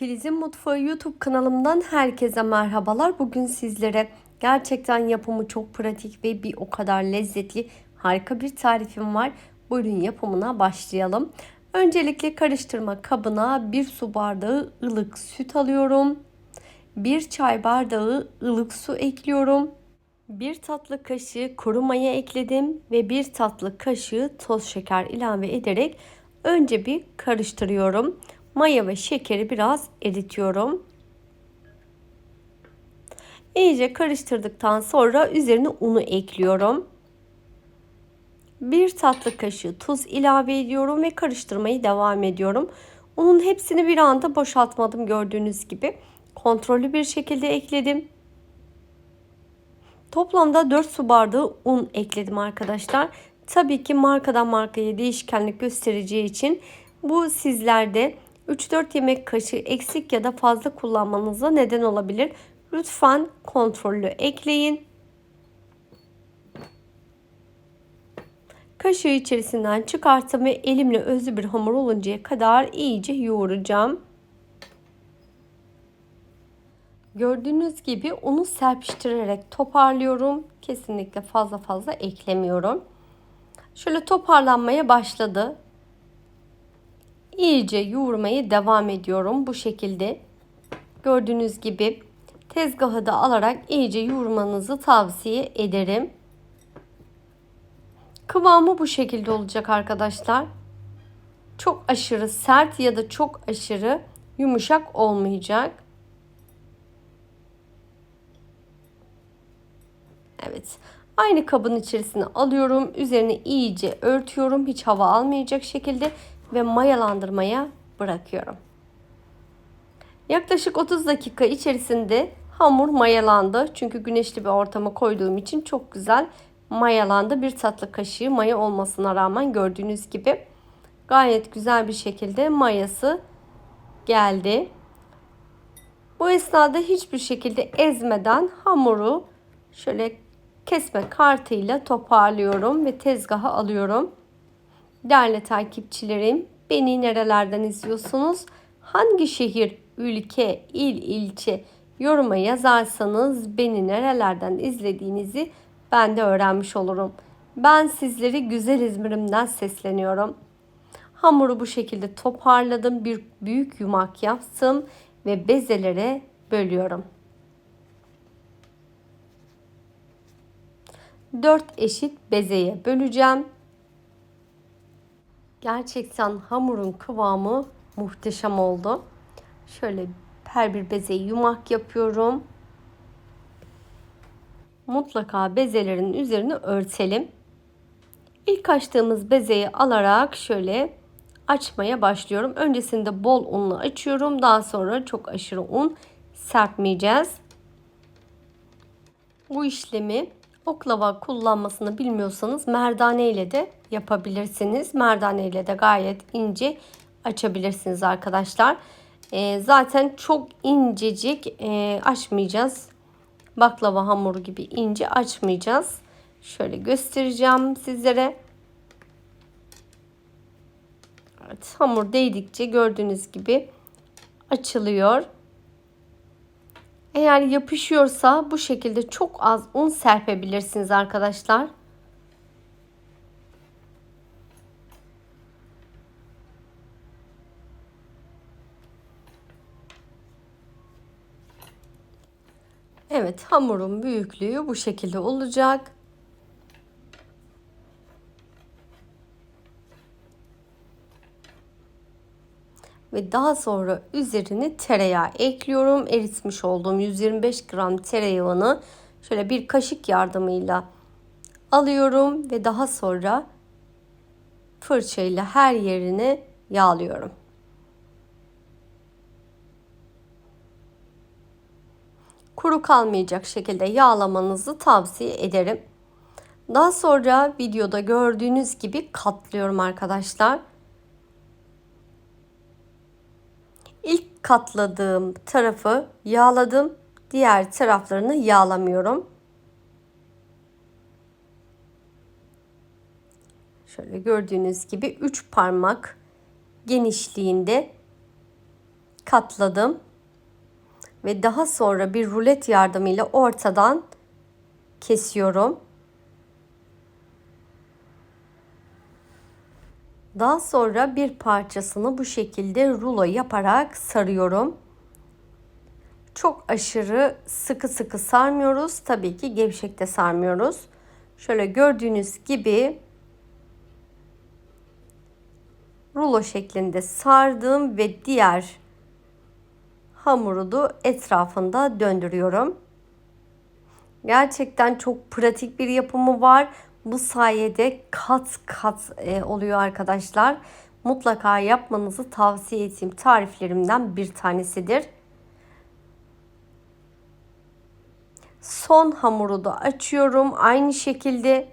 Filiz'in Mutfağı YouTube kanalımdan herkese merhabalar. Bugün sizlere gerçekten yapımı çok pratik ve bir o kadar lezzetli harika bir tarifim var. Buyurun yapımına başlayalım. Öncelikle karıştırma kabına bir su bardağı ılık süt alıyorum. Bir çay bardağı ılık su ekliyorum. Bir tatlı kaşığı kuru maya ekledim ve bir tatlı kaşığı toz şeker ilave ederek önce bir karıştırıyorum. Maya ve şekeri biraz eritiyorum. İyice karıştırdıktan sonra üzerine unu ekliyorum. Bir tatlı kaşığı tuz ilave ediyorum ve karıştırmayı devam ediyorum. Unun hepsini bir anda boşaltmadım gördüğünüz gibi. Kontrollü bir şekilde ekledim. Toplamda 4 su bardağı un ekledim arkadaşlar. Tabii ki markadan markaya değişkenlik göstereceği için bu sizlerde 3-4 yemek kaşığı eksik ya da fazla kullanmanıza neden olabilir. Lütfen kontrollü ekleyin. Kaşığı içerisinden çıkarttım ve elimle özlü bir hamur oluncaya kadar iyice yoğuracağım. Gördüğünüz gibi unu serpiştirerek toparlıyorum. Kesinlikle fazla fazla eklemiyorum. Şöyle toparlanmaya başladı. İyice yoğurmaya devam ediyorum bu şekilde. Gördüğünüz gibi tezgahı da alarak iyice yoğurmanızı tavsiye ederim. Kıvamı bu şekilde olacak arkadaşlar. Çok aşırı sert ya da çok aşırı yumuşak olmayacak. Evet. Aynı kabın içerisine alıyorum. Üzerine iyice örtüyorum. Hiç hava almayacak şekilde ve mayalandırmaya bırakıyorum. Yaklaşık 30 dakika içerisinde hamur mayalandı. Çünkü güneşli bir ortama koyduğum için çok güzel mayalandı. Bir tatlı kaşığı maya olmasına rağmen gördüğünüz gibi gayet güzel bir şekilde mayası geldi. Bu esnada hiçbir şekilde ezmeden hamuru şöyle kesme kartıyla toparlıyorum ve tezgaha alıyorum. Değerli takipçilerim, beni nerelerden izliyorsunuz? Hangi şehir, ülke, il, ilçe yoruma yazarsanız beni nerelerden izlediğinizi ben de öğrenmiş olurum. Ben sizleri güzel İzmir'imden sesleniyorum. Hamuru bu şekilde toparladım. Bir büyük yumak yaptım ve bezelere bölüyorum. 4 eşit bezeye böleceğim. Gerçekten hamurun kıvamı muhteşem oldu. Şöyle her bir bezeyi yumak yapıyorum. Mutlaka bezelerin üzerine örtelim. İlk açtığımız bezeyi alarak şöyle açmaya başlıyorum. Öncesinde bol unla açıyorum. Daha sonra çok aşırı un serpmeyeceğiz. Bu işlemi oklava kullanmasını bilmiyorsanız merdane ile de yapabilirsiniz. Merdane ile de gayet ince açabilirsiniz arkadaşlar. E, zaten çok incecik e, açmayacağız. Baklava hamuru gibi ince açmayacağız. Şöyle göstereceğim sizlere. Evet, hamur değdikçe gördüğünüz gibi açılıyor. Eğer yapışıyorsa bu şekilde çok az un serpebilirsiniz arkadaşlar. Evet hamurun büyüklüğü bu şekilde olacak. Ve daha sonra üzerine tereyağı ekliyorum. Eritmiş olduğum 125 gram tereyağını şöyle bir kaşık yardımıyla alıyorum ve daha sonra fırçayla her yerini yağlıyorum. kuru kalmayacak şekilde yağlamanızı tavsiye ederim. Daha sonra videoda gördüğünüz gibi katlıyorum arkadaşlar. İlk katladığım tarafı yağladım. Diğer taraflarını yağlamıyorum. Şöyle gördüğünüz gibi 3 parmak genişliğinde katladım ve daha sonra bir rulet yardımıyla ortadan kesiyorum. Daha sonra bir parçasını bu şekilde rulo yaparak sarıyorum. Çok aşırı sıkı sıkı sarmıyoruz. Tabii ki gevşek de sarmıyoruz. Şöyle gördüğünüz gibi rulo şeklinde sardım ve diğer hamuru da etrafında döndürüyorum. Gerçekten çok pratik bir yapımı var. Bu sayede kat kat e, oluyor arkadaşlar. Mutlaka yapmanızı tavsiye ettiğim tariflerimden bir tanesidir. Son hamuru da açıyorum. Aynı şekilde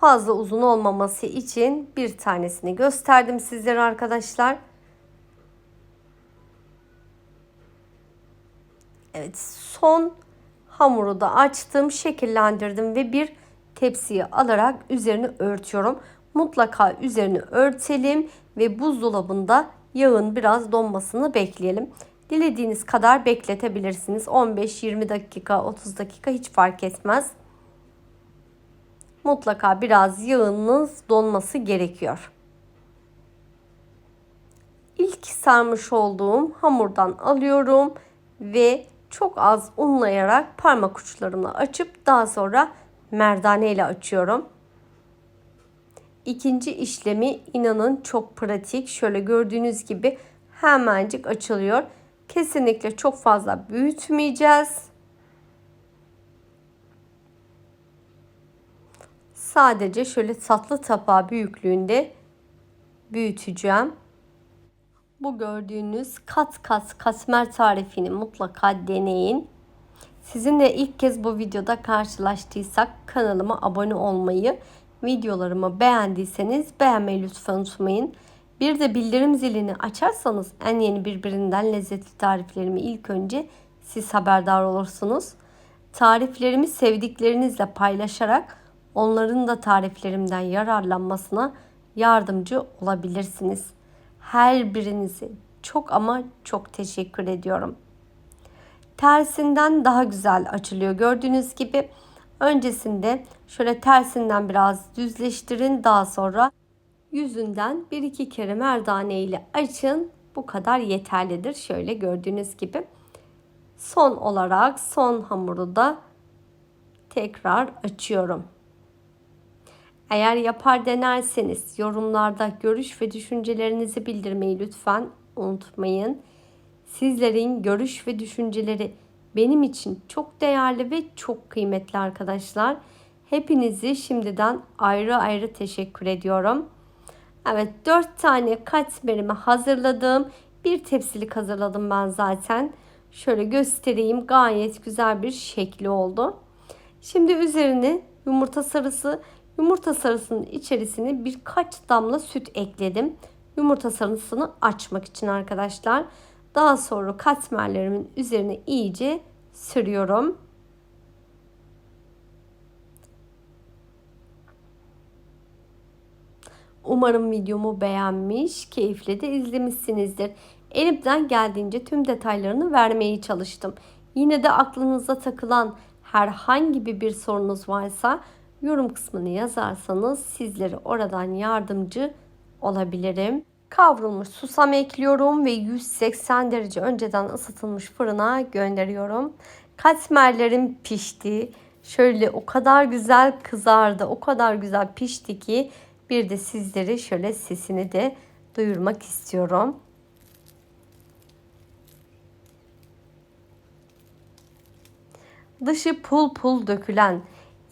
fazla uzun olmaması için bir tanesini gösterdim sizlere arkadaşlar. Evet son hamuru da açtım, şekillendirdim ve bir tepsiye alarak üzerini örtüyorum. Mutlaka üzerini örtelim ve buzdolabında yağın biraz donmasını bekleyelim. Dilediğiniz kadar bekletebilirsiniz. 15-20 dakika, 30 dakika hiç fark etmez. Mutlaka biraz yağınız donması gerekiyor. İlk sarmış olduğum hamurdan alıyorum ve çok az unlayarak parmak uçlarımla açıp daha sonra merdane ile açıyorum. İkinci işlemi inanın çok pratik. Şöyle gördüğünüz gibi hemencik açılıyor. Kesinlikle çok fazla büyütmeyeceğiz. Sadece şöyle tatlı tabağı büyüklüğünde büyüteceğim. Bu gördüğünüz kat kat katmer tarifini mutlaka deneyin. Sizinle ilk kez bu videoda karşılaştıysak kanalıma abone olmayı, videolarımı beğendiyseniz beğenmeyi lütfen unutmayın. Bir de bildirim zilini açarsanız en yeni birbirinden lezzetli tariflerimi ilk önce siz haberdar olursunuz. Tariflerimi sevdiklerinizle paylaşarak onların da tariflerimden yararlanmasına yardımcı olabilirsiniz. Her birinizi çok ama çok teşekkür ediyorum. Tersinden daha güzel açılıyor. Gördüğünüz gibi öncesinde şöyle tersinden biraz düzleştirin. Daha sonra yüzünden bir iki kere merdane ile açın. Bu kadar yeterlidir. Şöyle gördüğünüz gibi. Son olarak son hamuru da tekrar açıyorum. Eğer yapar denerseniz yorumlarda görüş ve düşüncelerinizi bildirmeyi lütfen unutmayın. Sizlerin görüş ve düşünceleri benim için çok değerli ve çok kıymetli arkadaşlar. Hepinizi şimdiden ayrı ayrı teşekkür ediyorum. Evet 4 tane katmerimi hazırladım. Bir tepsilik hazırladım ben zaten. Şöyle göstereyim. Gayet güzel bir şekli oldu. Şimdi üzerine yumurta sarısı Yumurta sarısının içerisine birkaç damla süt ekledim. Yumurta sarısını açmak için arkadaşlar. Daha sonra katmerlerimin üzerine iyice sürüyorum. Umarım videomu beğenmiş, keyifle de izlemişsinizdir. Elimden geldiğince tüm detaylarını vermeye çalıştım. Yine de aklınıza takılan herhangi bir sorunuz varsa yorum kısmını yazarsanız sizlere oradan yardımcı olabilirim. Kavrulmuş susam ekliyorum ve 180 derece önceden ısıtılmış fırına gönderiyorum. Katmerlerim pişti. Şöyle o kadar güzel kızardı, o kadar güzel pişti ki bir de sizlere şöyle sesini de duyurmak istiyorum. Dışı pul pul dökülen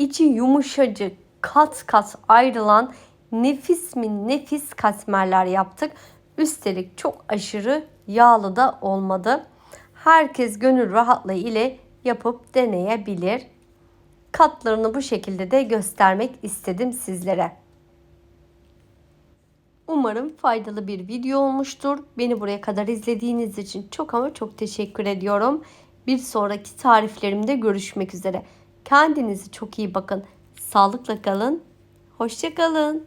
içi yumuşacık, kat kat ayrılan nefis mi nefis katmerler yaptık. Üstelik çok aşırı yağlı da olmadı. Herkes gönül rahatlığı ile yapıp deneyebilir. Katlarını bu şekilde de göstermek istedim sizlere. Umarım faydalı bir video olmuştur. Beni buraya kadar izlediğiniz için çok ama çok teşekkür ediyorum. Bir sonraki tariflerimde görüşmek üzere. Kendinize çok iyi bakın. Sağlıkla kalın. Hoşça kalın.